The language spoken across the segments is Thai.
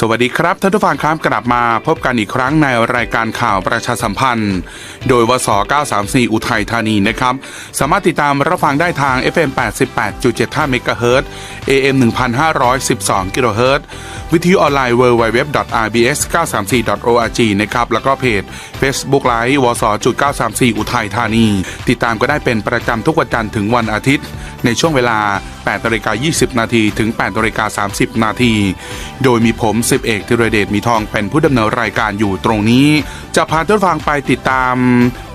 สวัสดีครับท่านผู้ฟังครับกลับมาพบกันอีกครั้งในรายการข่าวประชาสัมพันธ์ โดยวส 934 อุทัยธานีนะครับ สามารถติดตามรับฟังได้ทาง FM 88.75เมกะเฮิรต AM 1512กิโลเฮิรตวิทยุออนไลน์ www.rbs934.org นะครับแล้วก็เพจ Facebook ไลฟ์วส 934 อุทัยธานี ติดตามก็ได้เป็นประจำทุกวันจันทร์ถึงวันอาทิตย์ ในช่วงเวลา8นาฬิกา20 นาทีถึง8นาฬิกา30 นาทีโดยมีผมสิบเอกธีรเดชมีทองเป็นผู้ดำเนินรายการอยู่ตรงนี้ จะพาท่านฟังไปติดตาม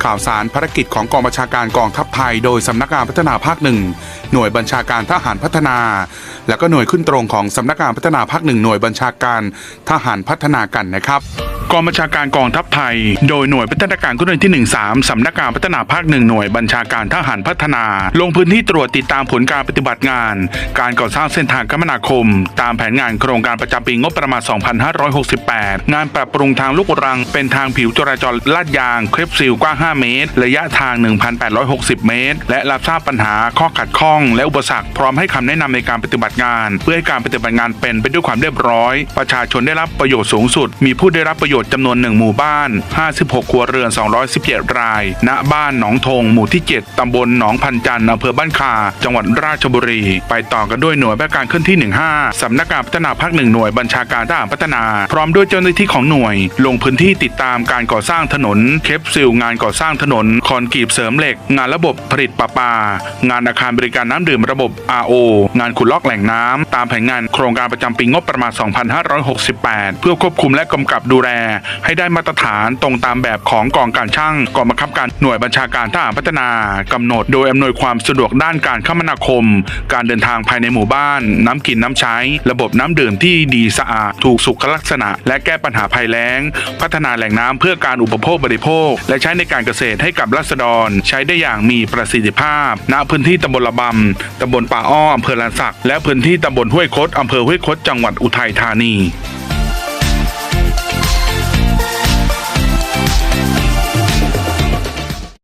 ข่าวสารภารกิจของกองบัญชาการกองทัพไทย โดยสำนักงานพัฒนาภาคหนึ่งหน่วยบัญชาการทหารพัฒนา แล้วก็หน่วยขึ้นตรงของสำนักงานพัฒนาภาคหนึ่งหน่วยบัญชาการทหารพัฒนากันนะครับกองบัญชาการกองทัพไทย โดยหน่วยพัฒนาการขึ้นเรือที่ 13 สำนักงานพัฒนาภาคหนึ่งหน่วยบัญชาการทหารพัฒนา ลงพื้นที่ตรวจติดตามผลการปฏิบัติงาน การก่อสร้างเส้นทางคมนาคม ตามแผนงานโครงการประจำปีงบประมาณ 2568 งานปรับปรุงทางลูกรัง เป็นทางผิวจราจรลาดยาง เครปซิลกว้าง5 เมตร ระยะทาง 1,860 เมตร และรับทราบปัญหาข้อขัดข้อง และอุปสรรคพร้อมให้คำแนะนำในการปฏิบัติงาน เพื่อให้การปฏิบัติงานเป็นไปด้วยความเรียบร้อย ประชาชนได้รับประโยชน์สูงสุด มีผู้ได้รับประโยชน์จำนวน 1 หมู่บ้าน 56 ครัวเรือน 217 ราย ณ บ้านหนองทง หมู่ที่ 7ตำบลหนองพันจันทร์อำเภอบ้านคา จังหวัดราชบุรี ไปต่อกันด้วยหน่วยราชการเคลื่อนที่ 15สำนักงานพัฒนาภาคหนึ่งหน่วยบัญชาการทหารพัฒนา พร้อมด้วยเจ้าหน้าที่ของหน่วย ลงพื้นที่ติดตามการก่อสร้างถนนเคปซิลงานก่อสร้างถนนคอนกรีตเสริมเหล็ก งานระบบผลิตประปา งานอาคารบริการน้ำดื่มระบบ RO งานขุดลอกแหล่งน้ำตามแผนงานโครงการประจำปีงบประมาณ 2568 เพื่อควบคุมและกำกับดูแล ให้ได้มาตรฐานตรงตามแบบของกองการช่างกองบังคับการหน่วยบัญชาการทหารพัฒนากำหนด โดยอำนวยความสะดวกด้านการคมนาคม การเดินทางภายในหมู่บ้าน น้ำกินน้ำใช้ ระบบน้ำดื่มที่ดีสะอาดถูกสุขลักษณะ และแก้ปัญหาภัยแล้ง พัฒนาแหล่งน้ำเพื่อการอุปโภคบริโภค และใช้ในการเกษตรให้กับรัษฎร ใช้ได้อย่างมีประสิทธิภาพ ณพื้นที่ตำบลระบำตำบลป่าอ้ออำเภอลานสัก และพื้นที่ตำบลห้วยคดอำเภอห้วยคดจังหวัดอุทัยธานี